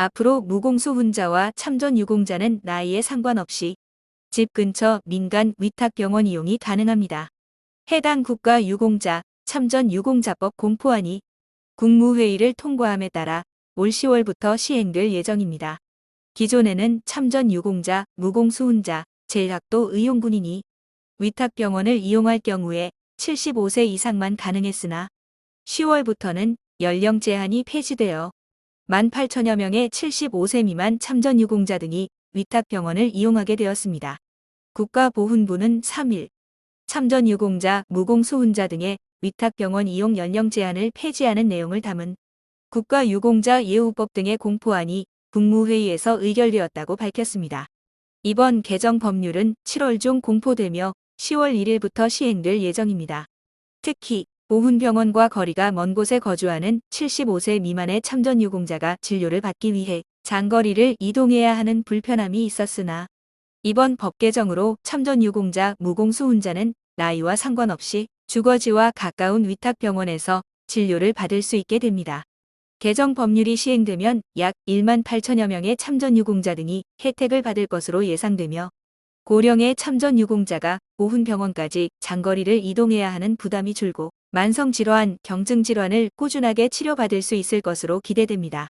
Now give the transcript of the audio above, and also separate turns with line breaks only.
앞으로 무공수 hun자와 참전 유공자는 나이에 상관없이 집 근처 민간 위탁병원 이용이 가능합니다. 해당 국가 유공자 참전 유공자법 공포안이 국무회의를 통과함에 따라 올 10월부터 시행될 예정입니다. 기존에는 참전 유공자, 무공수 hun자, 제일학도 의용군인이 위탁병원을 이용할 경우에 75세 이상만 가능했으나 10월부터는 연령 제한이 폐지되어 18,000여 명의 75세 미만 참전 유공자 등이 위탁병원을 이용하게 되었습니다. 국가보훈부는 3일 참전 유공자, 무공수 hun자 등의 위탁병원 이용 연령 제한을 폐지하는 내용을 담은 국가유공자 예우법 등의 공포안이 국무회의에서 의결되었다고 밝혔습니다. 이번 개정 법률은 7월 중 공포되며 10월 1일부터 시행될 예정입니다. 특히 보훈병원과 거리가 먼 곳에 거주하는 75세 미만의 참전 유공자가 진료를 받기 위해 장거리를 이동해야 하는 불편함이 있었으나 이번 법 개정으로 참전 유공자 무공수 hun자는 나이와 상관없이 주거지와 가까운 위탁병원에서 진료를 받을 수 있게 됩니다. 개정 법률이 시행되면 약 1만 8천여 명의 참전 유공자 등이 혜택을 받을 것으로 예상되며 고령의 참전 유공자가 보훈병원까지 장거리를 이동해야 하는 부담이 줄고 만성질환, 경증질환을 꾸준하게 치료받을 수 있을 것으로 기대됩니다.